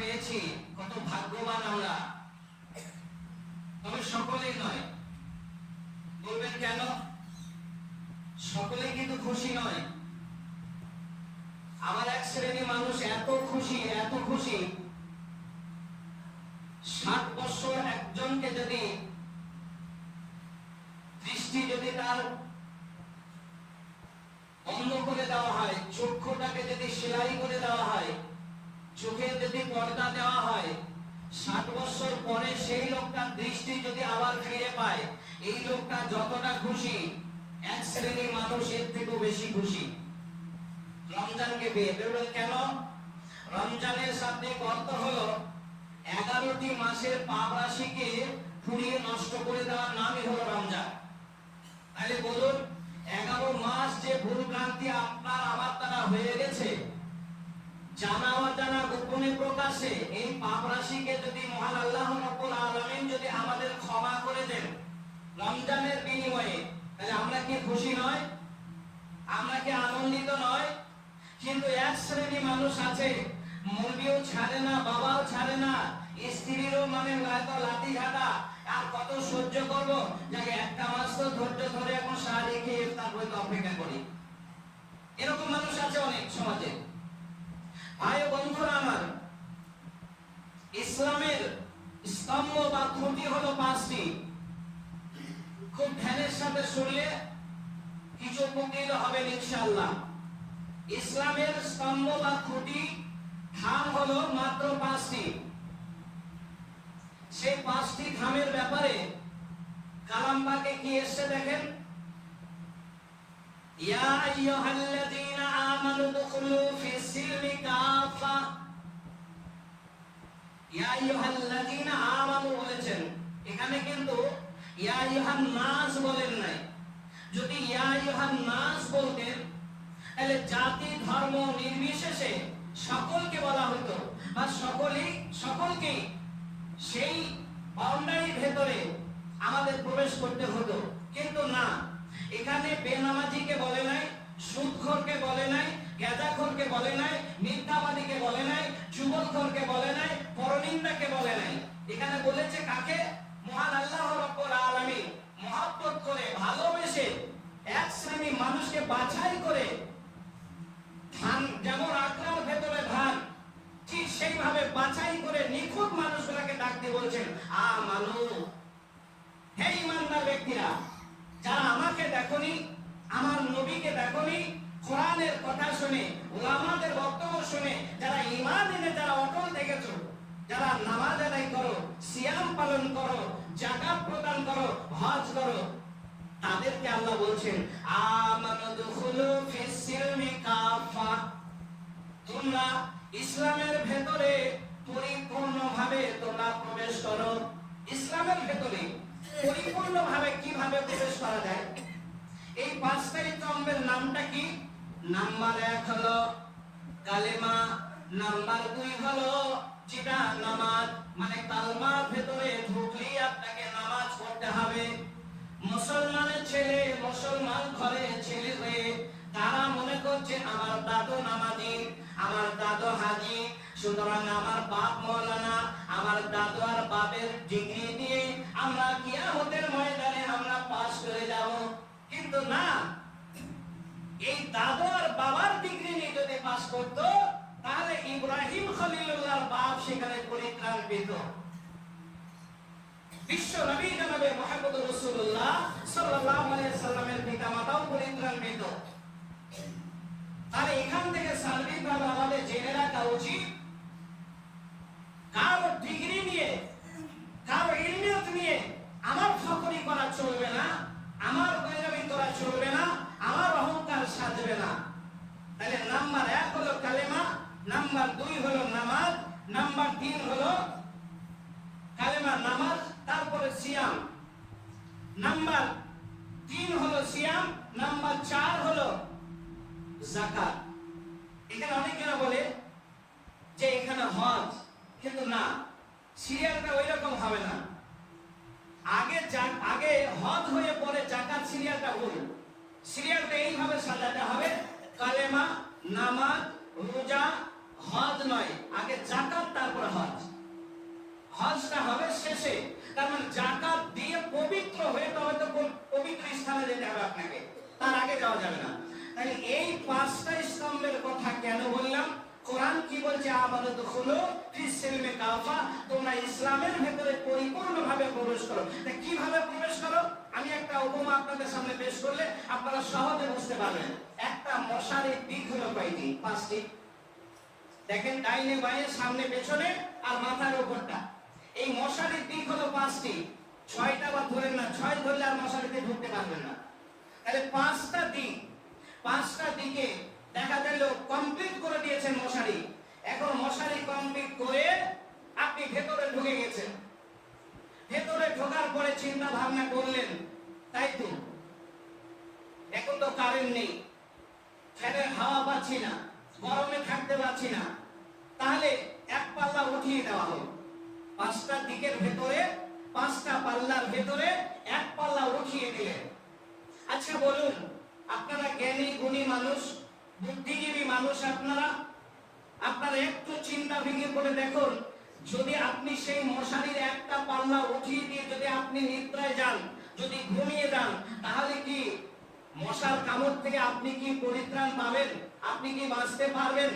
পেয়েছি। কত ভাগ্যবান আমরা তবে সকলেই নয় বলবেন কেন সকলেই কিন্তু খুশি নয় আমার এক শ্রেণি মানুষ এত খুশি এত খুশি ষাট বছর একজনকে যদি দৃষ্টি যদি তার অন্ধ করে দেওয়া হয় চক্ষুটাকে যদি সেলাই করে দেওয়া হয় চোখে যদি পর্দা দেওয়া হয়, ষাট বছর পরে সেই লোকটার দৃষ্টি যদি আবার ফিরে পায়, এই লোকটা যতটা খুশি, এক শ্রেণির মানুষ এর থেকেও বেশি খুশি। রমজানকে বিয়ে বলবেন কেন? রমজানের সাথে অর্থ হলো, এগারোটি মাসের পাপ রাশিকে পুড়িয়ে নষ্ট করে দেওয়ার নামই হলো রমজান। তাহলে বলুন, এগারো মাস যে ভুল ভ্রান্তি আপনার আমার তারা হয়ে গেছে জানা অজানা গোপনে প্রকাশে এই পাপ রাশিকে যদি মহান আল্লাহ রব্বুল আলামিন যদি আমাদের ক্ষমা করে দেন রমজানের বিনিময়ে, তাহলে আমরা কি খুশি নয়? আমরা কি আনন্দিত নয়? কিন্তু এক শ্রেণি মানুষ আছে, মুরগিও ছাড়ে না, বাবাও ছাড়ে না, স্ত্রীরও মানে হয়তো লাঠি ঝাঁটা, আর কত সহ্য করব? যাকে, একটা মাস তো ধৈর্য ধরে এখন সাহায্য খেয়ে তারপরে তো অপেক্ষা করি। এরকম মানুষ আছে অনেক সমাজে। ভাই বন্ধুরা আমার, ইসলামের স্তম্ভ বা খুঁটি হলো পাঁচটি। খুব ধ্যানের সাথে শুনলে কিছু উপকৃত হবেন ইনশাআল্লাহ। ইসলামের স্তম্ভ বা খুঁটি ধাম হলো মাত্র পাঁচটি। সেই পাঁচটি ধামের ব্যাপারে কালামবাগে কি এসছে দেখেন? ইয়া আইয়ুহাল্লাযীনা আমানু দুখুলু ফিস সিলমি কাফা ইয়া আইয়ুহাল্লাযীনা আমানু বলেছেন এখানে কিন্তু ইয়া আইয়ুহান নাস বলেন নাই। যদি ইয়া আইয়ুহান নাস বলতেন, তাহলে জাতি, ধর্ম নির্বিশেষে সকলকে বলা হতো বা সকলেই, সকলকেই সেই বাউন্ডারির ভেতরে আমাদের প্রবেশ করতে হতো। কিন্তু না এখানে বেনামাজিকে বলে নাই, সুদখোরকে বলে নাই, গেজাখোরকে বলে নাই, মিথ্যাবাদীকে বলে নাই, যুবকখোরকে বলে নাই, পরনিন্দাকে বলে নাই। এখানে বলেছে কাকে? মহান আল্লাহ রব্বুল আলামিন। মহব্বত করে, ভালোবেসে এক শ্রেণি মানুষকে বাছাই করে ধান যেমন আখড়ার ভেতরে ধান ঠিক সেইভাবে বাছাই করে নিখুঁত মানুষগুলোকে ডাকতে বলছেন আ মানু হে ইমানদার ব্যক্তিরা যারা আমাকে দেখনি আমার দেখনি কোরআনের কথা শুনে ওলামাদের বক্তব্য শুনে, যারা ইমান এনে যারা অটল দেখেছ, যারা নামাজ আদায় করো, সিয়াম পালন করো জাকাত প্রদান করো, হজ করো, তাদেরকে আল্লাহ বলছেন তোমরা ইসলামের ভেতরে পরিপূর্ণভাবে তোমরা প্রবেশ করো। ইসলামের ভেতরে পরিপূর্ণভাবে কীভাবে প্রবেশ করা যায়? এই পাঁচটা স্তম্ভের নামটা কি? নাম্বার এক হলো কালেমা, নাম্বার দুই হলো যেটা নামাজ। মানে কালমার ভেতরে ঢুকলেই আপনাকে নামাজ পড়তে হবে। মুসলমানের ছেলে, মুসলমান ঘরে ছেলে হয়ে তারা মনে করছে, আমার দাদু নামাজি, আমার দাদু হাজি, সুতরাং আমার বাপ মৌলানা, আমার দাদু আর বাপের ডিগ্রি দিয়ে আমরা কিয়ামতের ময়দানে আমরা পাস করে যাব কিন্তু না। এই দাদু আর বাবার ডিগ্রি নিয়ে যদি পাস করতো, তাহলে ইব্রাহিম খলিলুল্লাহর বাপ সেখানে পরিত্রাণ পেত বিশ্ব নবী জনাবে মুহাম্মদ রাসূলুল্লাহ সাল্লাল্লাহু আলাইহি সাল্লামের পিতামাতাও পরিত্রাণ পেত তাহলে এখান থেকে সার্বিকভাবে আমাদের জেনে রাখা উচিত, কারও ডিগ্রি নিয়ে, কারও ইলমিয়ত নিয়ে আমার ফকরি করা চলবে না আমার গৈরবি করা চলবে না আমার অহংকার সাজবে না তাহলে নাম্বার এক হলো কালেমা নাম্বার দুই হলো নামাজ নাম্বার তিন হলো কালেমা নামাজ তারপরে সিয়াম নাম্বার তিন হলো সিয়াম নাম্বার চার হলো জাকাত এখানে অনেকেরা বলে যে এখানে হজ কিন্তু না সিরিয়ালটা ওই রকম হবে না আগে যা- আগে হজ হয়ে পরে জাকাত সিরিয়ালটা ভুল সিরিয়ালটা এইভাবে সাজাতে হবে কালেমা নামাজ রোজা হজ নয় আগে জাকাত তারপর হজ যাবে না তাহলে এই পাঁচটা স্তম্ভের কথা কেন বললাম কোরআন কি বলছে আমাদের তো হলো ফিসিলমে কাফা তোমরা ইসলামের ভেতরে পরিপূর্ণভাবে প্রবেশ করো তা কীভাবে প্রবেশ করো আমি একটা উপমা আপনাদের সামনে পেশ করলে আপনারা সহজে বুঝতে পারবেন, একটা মশারির দিক হলো কয়টি? পাঁচটি। দেখেন, ডাইনে বাইরে সামনে, পেছনে আর মাথার উপরটা এই মশারির দিক হলো পাঁচটি। ছয়টা বা ধরেন না, ছয় ধরলে আর মশারিতে ঢুকতে পারবেন না। তাহলে পাঁচটা দিক, পাঁচটা দিকে দেখা গেল কমপ্লিট করে দিয়েছেন মশারি। এখন মশারি কমপ্লিট করে আপনি ভেতরে ঢুকে গেছেন। ভেতরে ঢোকার পরে চিন্তা ভাবনা করলেন, তাই তো? এখন তো কারেন্ট নেই। ফ্যানের হাওয়া পাচ্ছি না, গরমে থাকতে পারছি না। তাহলে এক পাল্লা উঠিয়ে দেওয়া হলো। পাঁচটা দিকের ভেতরে, পাঁচটা পাল্লার ভেতরে এক পাল্লা উঠিয়ে দিলেন। আচ্ছা বলুন, আপনারা জ্ঞানী, গুণী মানুষ, বুদ্ধিজীবী মানুষ আপনারা? আপনারা একটু চিন্তা ভেঙে করে দেখুন, যদি আপনি সেই মশারির একটা পাল্লা উঠিয়ে দিয়ে যদি আপনি নিদ্রায় যান, যদি ঘুমিয়ে যান, তাহলে কি মশার কামড় থেকে আপনি কি পরিত্রাণ পাবেন? আপনি কি বাঁচতে পারবেন?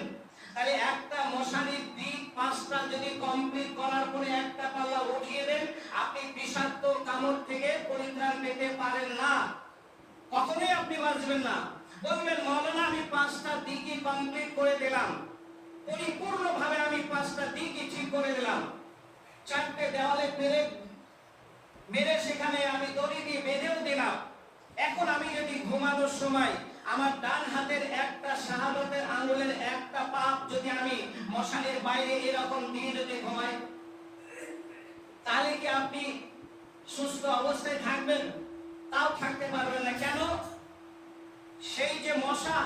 তাহলে একটা মশারির দিক পাঁচটা যদি কমপ্লিট করার পরে একটা পাল্লা উঠিয়ে দেন, আপনি বিষাক্ত কামড় থেকে পরিত্রাণ পেতে পারেন না। কখনোই আপনি বাঁচবেন না। বলবেন, মৌলানা, আমি পাঁচটা দিকই কমপ্লিট করে দিলাম। পরিপূর্ণভাবে আমি পাঁচটা দিকই ঠিক করে দিলাম। চারটে দেওয়ালে পেরে মেরে সেখানে আমি দড়ি দিয়ে বেঁধেও দিলাম। এখন আমি যদি ঘুমানোর সময় আমার ডান হাতের একটা শাহাদতের আঙ্গুলের একটা পাপ যদি আমি মশানের বাইরে এরকম দিয়ে যদি ঘুমাই, তাহলে কি আপনি সুস্থ অবস্থায় থাকবেন? তাও থাকতে পারবেন না। কেন? সেই যে মশা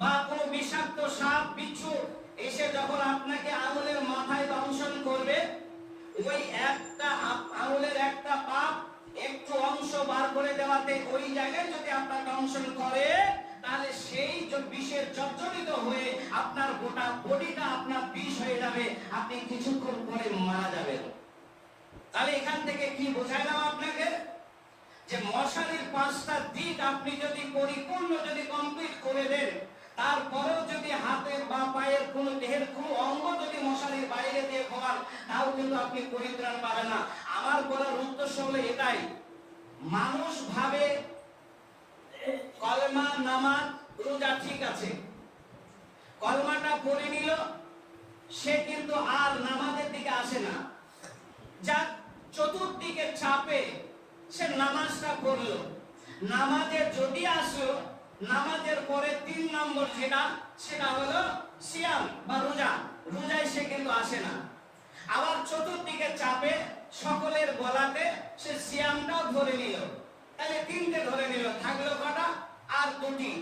বা কোনো বিষাক্ত সাপ, বিচ্ছু এসে যখন আপনাকে আঙুলের মাথায় দংশন করবে, ওই একটা করে দেওয়াতে ওই জায়গায় যদি আপনার দংশন করে, তাহলে সেই বিষের জর্জরিত হয়ে আপনার গোটা বডিটা আপনার বিষ হয়ে যাবে। আপনি কিছুক্ষণ পরে মারা যাবেন। তাহলে এখান থেকে কি বোঝাইলাম আপনাকে? যে মশারির পাঁচটা দিক আপনি যদি পরিপূর্ণ যদি কমপ্লিট করে দেন, তারপরেও যদি হাতের বা পায়ের কোনো দেহের কোনো অঙ্গ যদি মশারির বাইরে দিয়ে ঘোরান, তাও কিন্তু আপনি পরিত্রাণ পাবেন না। আমার বলার উদ্দেশ্য হলো এটাই। মানুষ ভাবে, কলমা নামাজ রোজা ঠিক আছে। কলমাটা পড়ে নিল, সে কিন্তু আর নামাজের দিকে আসে না। যাক চতুর্দিকে চাপে, সে নামাজটা করল নামাজে যদি আসলো, নামাজের পরে তিন নম্বর যেটা, সেটা হলো সিয়াম বা রোজা। রোজায় সে কিন্তু আসে না। আবার চতুর্দিকে চাপে সকলের গলাতে সে সিয়ামটাও ধরে নিল। তাহলে তিনটে ধরে নিল, থাকল কটা? আর দুটি।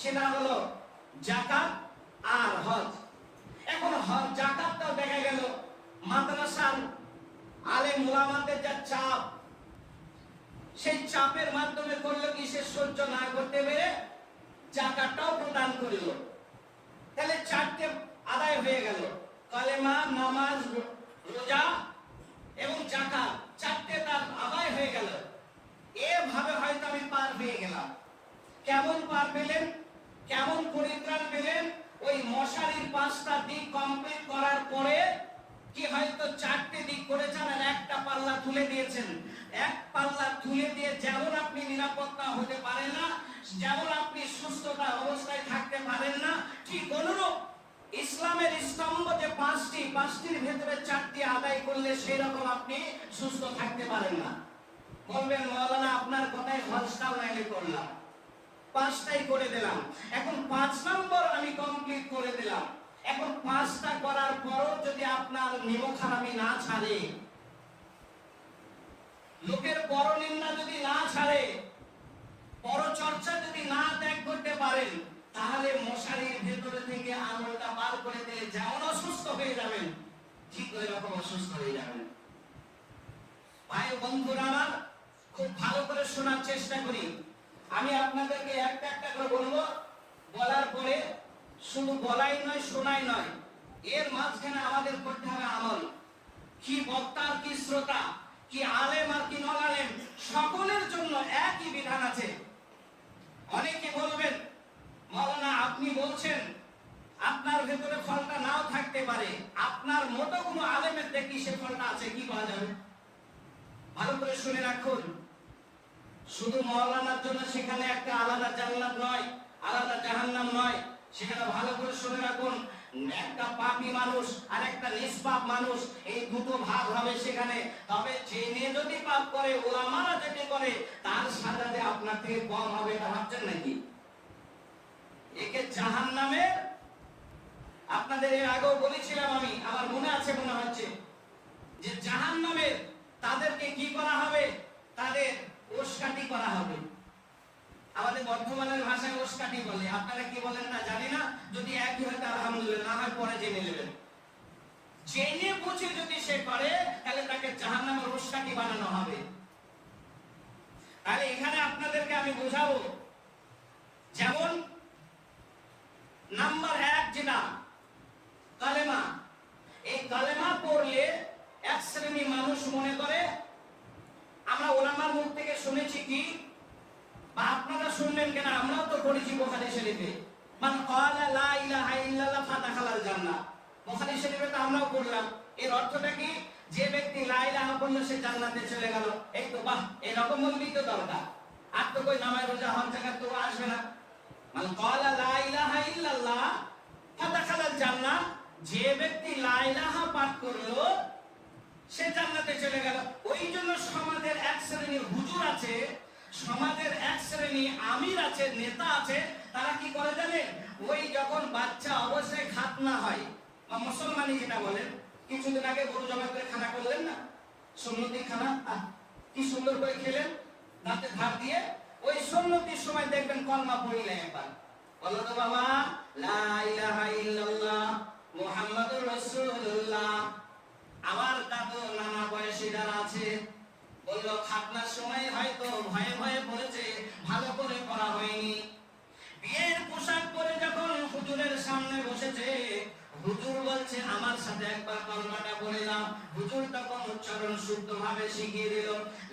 সেটা হলো জাকাত আর হজ। এখন হজ, জাকাতটাও দেখা গেল। মাদ্রাসার আলে মুলামাদের যা চাপ, সেই চাপের মাধ্যমে করল কি? সে সহ্য না করতে পেরে জাকাতটাও প্রদান করিল। তাহলে চারটে আদায় হয়ে গেল। কালেমা, নামাজ রোজা এবং জাকাত চারটে তার আদায় হয়ে গেল এভাবে হয়তো আমি পার পেয়ে গেলাম কেমন পার পেলেন? কেমন পরিত্রাণ পেলেন? ওই মশারির পাঁচটা দিক কমপ্লিট করার পরে কি হয়তো চারটে দিক করেছেন আর একটা পাল্লা তুলে দিয়েছেন? এক পাল্লা তুলে দিয়ে যেমন আপনি নিরাপত্তা হতে পারেন না, যেমন আপনি সুস্থতা অবস্থায় থাকতে পারেন না, ঠিক অনুরূপ ইসলামের স্তম্ভ যে পাঁচটি, পাঁচটির ভেতরে চারটি আদায় করলে সেই রকম আপনি সুস্থ থাকতে পারেন না। বলবেন, মৌলানা, আপনার কথায় হজটাও নাইলে করলাম। পাঁচটাই করে দিলাম। এখন পাঁচ নম্বর আমি কমপ্লিট করে দিলাম। এখন পাঁচটা করার পরও যদি আপনার নিমখারামি না ছাড়ে, লোকের পরনিন্দা যদি না ছাড়ে, পরচর্চা যদি না ত্যাগ করতে পারেন, তাহলে মশারির ভেতরে থেকে আঙুলটা বার করে দিলে যেমন অসুস্থ হয়ে যাবেন, ঠিক ওই রকম অসুস্থ হয়ে যাবেন। ভাই বন্ধুরা আমার, খুব ভালো করে শোনার চেষ্টা করি। আমি আপনাদেরকে একটা একটা করে বলব, বলার পরে শুধু বলাই নয়, শোনাই নয়। এর মাঝখানে আমাদের করতে হবে আমল। কি বক্তা কি শ্রোতা, কি আলেম আর কি নন আলেম সকলের জন্য একই বিধান আছে। অনেকে বলবেন, মৌলানা, আপনি বলছেন, আপনার ভেতরে ফলটা নাও থাকতে পারে। আপনার মতো কোনো আলেমের দেখি সে ফলটা আছে, কি পাওয়া যাবে? ভালো করে শুনে রাখুন। শুধু মৌলানার জন্য সেখানে একটা আলাদা জান্নাত নয়, আলাদা জাহান্নাম নয়। সেখানে ভালো করে শুনে রাখুন, একটা পাপী মানুষ আর একটা নিষ্পাপ মানুষ, এই দুটো ভাগ হবে সেখানে। তবে জেনে যদি পাপ করে ওলামারা যেটি করে তার সাজাতে আপনার থেকে কম হবে এটা ভাবছেন নাকি? একে জাহান্নামের, আপনাদের এর আগেও বলেছিলাম আমি, আমার মনে আছে, মনে হচ্ছে, যে জাহান্নামের তাদেরকে কি করা হবে? তাদের ওসকাটি করা হবে। আমাদের বর্তমানের ভাষায় ওসকাটি বলে। আপনারা কি বলেন না? জানি না। যদি একই হয় তাহলে আলহামদুলিল্লাহ, না পরে জেনে নেবেন। জেনে বুঝে যদি সে করে, তাহলে তাকে জাহান্নামের ওসকাটি বানানো হবে। তাহলে এখানে আপনাদেরকে আমি বোঝাবো, যেমন নাম্বার এক যেটা, কালেমা। এই কালেমা পড়লে এক শ্রেণি মানুষ মনে করে আমরা ওলামার মুখ থেকে শুনেছি কি? বা আপনারা শুনলেন কেন? আমরাও তো পড়েছি বোখারি শরীফে। মান ক্বালা লা ইলাহা ইল্লাল্লাহ ফাতাখালাল জান্নাহ। বোখারি শরীফে তো আমরাও পড়লাম। এর অর্থটা কি? যে ব্যক্তি লা ইলাহা বলল সে জান্নাতে চলে গেল। এই তো বাহ, এরকম বলবি তো দরকার। আর তো কই নামায় রোজা হন জায়গা তো আসবে না। মান ক্বালা লা ইলাহা ইল্লাল্লাহ ফাতাখালাল জান্নাহ। যে ব্যক্তি লা ইলাহা পাঠ করল সে জান্নাতে চলে গেল। ওই জন্য সমাজের এক শ্রেণির হুজুর আছে, সমাজের এক শ্রেণি আমির আছে, নেতা আছে, তারা কি করে জানে? ওই যখন বাচ্চা অবশ্যই খাতনা হয়, বা মুসলমানি যেটা বলেন, কিছুদিন আগে গরু জবাই করে খানা করলেন না? সুন্নতি খানা? কি সুন্দর করে খেলেন, দাঁতে ধার দিয়ে, ওই সুন্নতির সময় দেখবেন কলমা পড়িলেন একবার। বলো তো বাবা, লা ইলাহা ইল্লাল্লাহ, মুহাম্মাদুর রাসূলুল্লাহ। আমার দাদু নানা বয়সী যারা আছে, বলল, খাতনার সময় হয়তো ভয়ে ভয়ে পড়েছে ভালো করে পড়া হয়নি। বিয়ের পোশাক পরে যখন হুজুরের সামনে বসেছে, হুজুর বলছে, আমার সাথে একবার কলমাটা বলে দাও হুজুর তখন উচ্চারণ শুদ্ধ ভাবে শিখিয়ে দিল,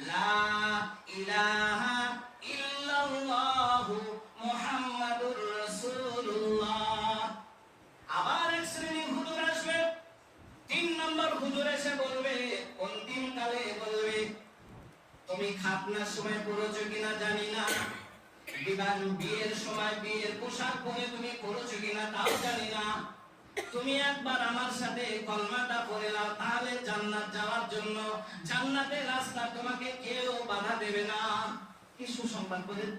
লা ইলাহা ইল্লাল্লাহু বিবাহ বিয়ের সময় বিয়ের পোশাক পরে তুমি পড়েছো কিনা তাও জানি না। তুমি একবার আমার সাথে কলমাটা পড়ে নাও, তাহলে জান্নাত যাওয়ার জন্য জান্নাতের রাস্তা তোমাকে কেউ বাধা দেবে না। কি সুসংবাদ বলেন?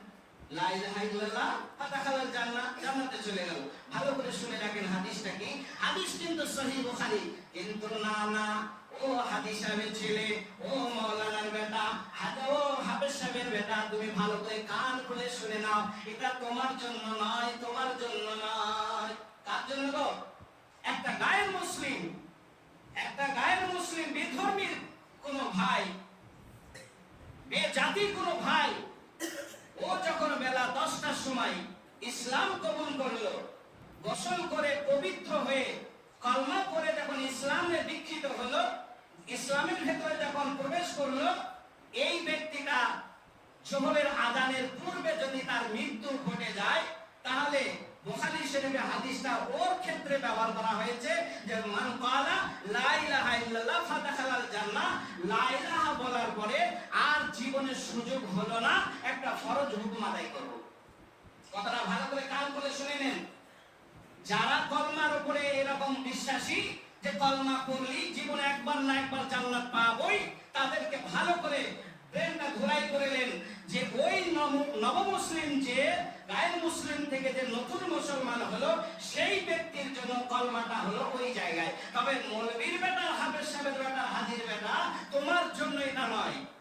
লাইলা ইলাহা ইল্লাল্লাহ, ফাতাখালাল জান্নাত, জান্নাতে চলে গেল। ভালো করে হাদিসটা কি হাদিস কিন্তু সহিহ বুখারী। কিন্তু না না ও হাদিস সাহেবের ছেলে, ও মাওলানার বেটা ও হাফেজ সাহেবের বেটা, তুমি ভালো করে কান খুলে শুনে নাও। এটা তোমার জন্য নয়, তোমার জন্য নয়। কার জন্য গো? একটা গায়ের মুসলিম, একটা গায়ের মুসলিম, বেধর্মীর কোন ভাই, বেজাতির কোন ভাই, ও যখন বেলা দশটার সময় ইসলাম কবুল করল গোসল করে পবিত্র হয়ে কলমা করে যখন ইসলামে দীক্ষিত হলো, ইসলামের ভেতরে যখন প্রবেশ করল, এই ব্যক্তিটা জোহরের আদানের পূর্বে যদি তার মৃত্যু ঘটে যায়, তাহলে বুখারী শরীফে হাদিসটা ওর ক্ষেত্রে ব্যবহার করা হয়েছে যে, মান ক্বালা, লা ইলাহা ইল্লাল্লাহ ফাতাখালাল জান্নাহ লা ইলাহা বলার পরে আর জীবনের সুযোগ হলো না, একটা ফরজ হুকুম আদায় করব। কথাটা ভালো করে কান করে শুনে নেন। যারা কলমার উপরে এরকম বিশ্বাসী যে কলমা পড়লি, জীবনে একবার না একবার জান্নাত পাবই, তাদেরকে ভালো করে ব্রেনটা ঘোরাই করলেন যে ওই নব- নবমুসলিম যে গায়ের মুসলিম থেকে যে নতুন মুসলমান হলো, সেই ব্যক্তির জন্য কলমাটা হলো ওই জায়গায়। তবে মৌলবীর বেটা, হাফেজ সাহেবের বেটা, হাজির বেটা, তোমার জন্য এটা নয়।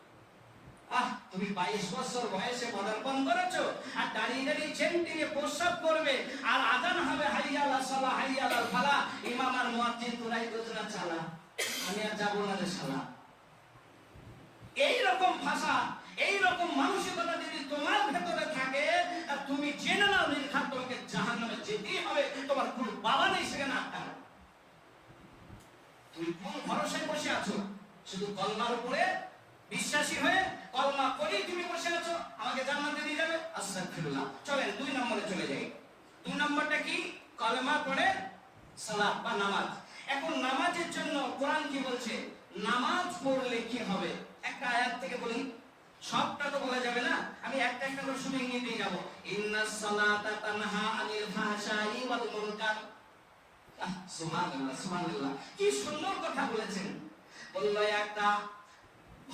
আহ, তুমি বাইশ বছর বয়সে পদার্পণ করেছ আর দাঁড়িয়ে দাঁড়িয়ে চেন্টিনে প্রস্রাব করবে আর আজান হবে, হাইয়ালা সালা, হাইয়ালা ফালা। ইমাম আর মুয়াজ্জিন তোরাই গোজরা চালা। আমি আর যাব না রে শালা। এই রকম ভাষা এই রকম মানসিকতা যদি তোমার ভেতরে থাকে তুমি জেনে নাও নির্ঘাত তোমাকে জাহান্নামে যেতেই হবে। তোমার কোন বাবা নেই সেখানে আটকানো। তুমি কোন ভরসায় বসে আছো? শুধু কলমার উপরে বিশ্বাসী হয়ে কলমা পড়ি তুমি বসে আছো, আমাকে জান্নাতে দিয়ে যাবে। আস্তাগফিরুল্লাহ। চলেন, দুই নম্বরে চলে যাই। দুই নম্বরটা কি? কলমা পড়ে সালাত বা নামাজ। এখন নামাজের জন্য কোরআন কি বলছে? নামাজ পড়লে কি হবে? একটা আয়াত থেকে বলি। সবটা তো বলা যাবে না। আমি একটা একটা করে শুনে নিয়ে দিয়ে যাব। ইন্নাস সালাতা তানহা আনিল ফাহশাই ওয়াল মুনকার। সুবহানাল্লাহ সুবহানাল্লাহ। কি সুন্দর কথা বলেছেন। বলল, একটা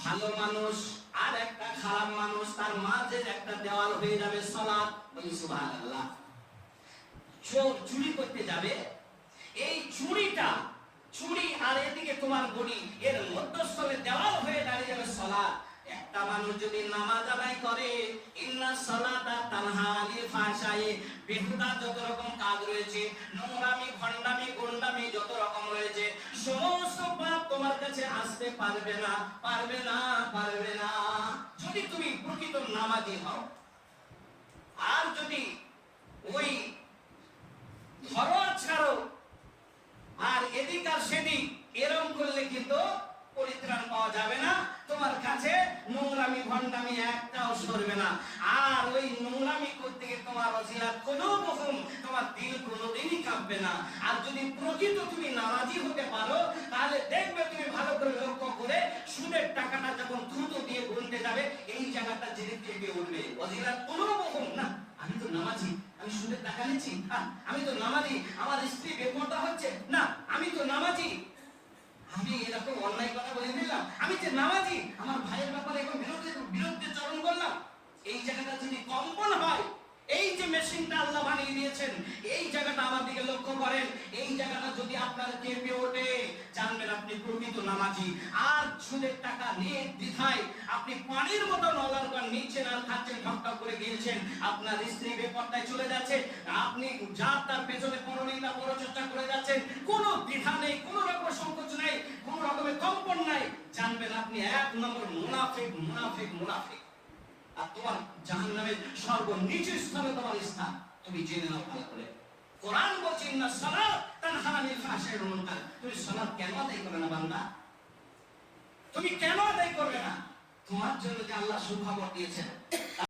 ভালো মানুষ আর একটা খারাপ মানুষ, তার মাঝে একটা দেওয়াল হয়ে যাবে সালাত বলি, সুবহানাল্লাহ। চোর চুরি করতে যাবে। এই চুরিটা, চুরি আর এদিকে তোমার বডি এর মধ্যস্থলে দেওয়াল হয়ে দাঁড়িয়ে যাবে সালাত একটা মানুষ যদি নামাজ আদায় করে, ইন্না সালাতা তানহা বেহুদা যত রকম কাজ রয়েছে, নোংরামি, ভণ্ডামি পারবে না পারবে না পারবে না। যদি তুমি প্রকৃত নামাজি হও, আর যদি ওই ছাড়ো, আর এদিক আর সেদিক এরম করলে কিন্তু পরিত্রাণ পাওয়া যাবে না। তোমার কাছে নোংরামি, ভণ্ডামি একটাও সরবে না। আর ওই নোংরামি করতে গিয়ে তোমার অজিলা কোনো তোমার দিল কোনোদিনই কাঁপবে না। আর যদি প্রকৃত তুমি নামাজি হতে পারো, তাহলে দেখবে তুমি ভালো করে লক্ষ্য করে সুদের টাকাটা যখন দ্রুত দিয়ে গুনতে যাবে এই জায়গাটা জেনে কেঁপে অজিলা কোনো রকম না। আমি তো নামাজি, আমি সুদের টাকা নিচ্ছি আমি তো নামাজি, আমার স্ত্রী বেপরদা হচ্ছে, না, আমি তো নামাজি। আমি এরকম অন্যায় কথা বলে দিলাম আমি যে নামাজি, আমার ভাইয়ের ব্যাপারে এখন বিরুদ্ধে বিরুদ্ধে চরণ করলাম। এই জায়গাটা যদি কম্পন হয় এই যে মেশিনটা আল্লাহ বানিয়ে দিয়েছেন, এই জায়গাটা আমার দিকে লক্ষ্য করেন। এই জায়গাটা যদি আপনার কেঁপে ওঠে, জানবেন আপনি প্রকৃত নামাজি। আর সুদের টাকা নিয়ে দ্বিধায় আপনি পানির মতো নলার পর নিচ্ছেন আর খাচ্ছেন ঠক করে গিয়েছেন। আপনার স্ত্রী বেপরদায় চলে যাচ্ছে, আপনি যার তার পেছনে কোনো নিন্দা বড় পরচর্চা করে যাচ্ছেন, কোনো দ্বিধা নেই, কোনো রকম সংকোচ নেই, কোনো রকমের কম্পন নাই। জানবেন আপনি এক নম্বর মুনাফিক মুনাফিক মুনাফিক। আর তোমার জাহান নামের সর্বনিচু স্থানে তোমার স্থান। তুমি জেনে নাও ভালো করে। কোরআন বলছেন না সালাত তানহা আনিল ফাহশাই ওয়াল মুনকার। তুমি সালাত কেন আদায় করবে না বান্দা? তুমি কেন আদায় করবে না? তোমার জন্য যে আল্লাহ সুখবর দিয়েছেন